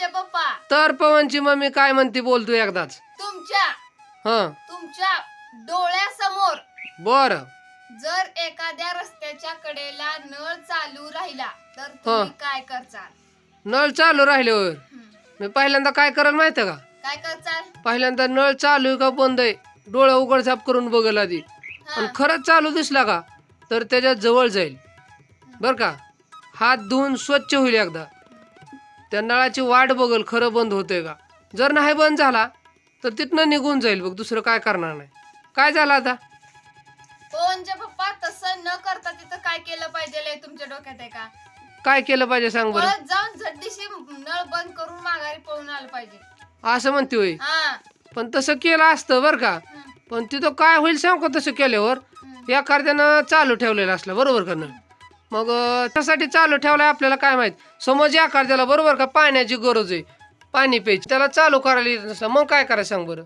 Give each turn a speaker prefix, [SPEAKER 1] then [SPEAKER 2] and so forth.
[SPEAKER 1] पवनचे पप्पा.
[SPEAKER 2] तर पवनची मम्मी काय म्हणते बोलतो एकदाच.
[SPEAKER 1] तुमच्या.
[SPEAKER 2] हा.
[SPEAKER 1] तुमच्या डोळ्यासमोर
[SPEAKER 2] बर.
[SPEAKER 1] जर एखाद्या रस्त्याच्या कडेला नळ चालू राहिला तर तुम्ही काय करचाल?
[SPEAKER 2] नळ चालू राहिल्यावर
[SPEAKER 1] हं.
[SPEAKER 2] मी पहिल्यांदा काय करायला माहितीये का?
[SPEAKER 1] काय करचाल?
[SPEAKER 2] पहिल्यांदा नळ चालू आहे का बंद आहे? डोळा उघडझाप करून बघल आधी. आणि खरंच चालू दिसला का तर त्याच्याजवळ जाईल. बर का? हात धुवून स्वच्छ होईल एकदा. त्या नळाची वाट बघल खरं बंद होतंय का? जर नाही बंद झाला तर तिथनं निघून जाईल बघ दुसरं काय करणार नाही. काय झालं आता?
[SPEAKER 1] पवनचे पप्पा तसं न करता तिथं काय केलं पाहिजे लय तुमच्या डोक्यात आहे का?
[SPEAKER 2] काय केलं पाहिजे सांग बरं.
[SPEAKER 1] जाऊन झड्डीशी नळ बंद करून माघारी पळून आलं पाहिजे.
[SPEAKER 2] असं म्हणते होय.
[SPEAKER 1] हा.
[SPEAKER 2] पण तसं केलं असतं बरं का.
[SPEAKER 1] हं.
[SPEAKER 2] पण तिथं काय होईल सांग का तसं केल्यावर?
[SPEAKER 1] हं.
[SPEAKER 2] एखाद्यानं चालू ठेवलेलं असलं बरोबर का नाही? मग त्यासाठी चालू ठेवलाय आपल्याला काय माहीत. समज त्याला बरोबर का? पाण्याची गरज आहे. पाणी प्यायची. त्याला चालू करायला येत नसलं मग काय करायचं सांग बरं?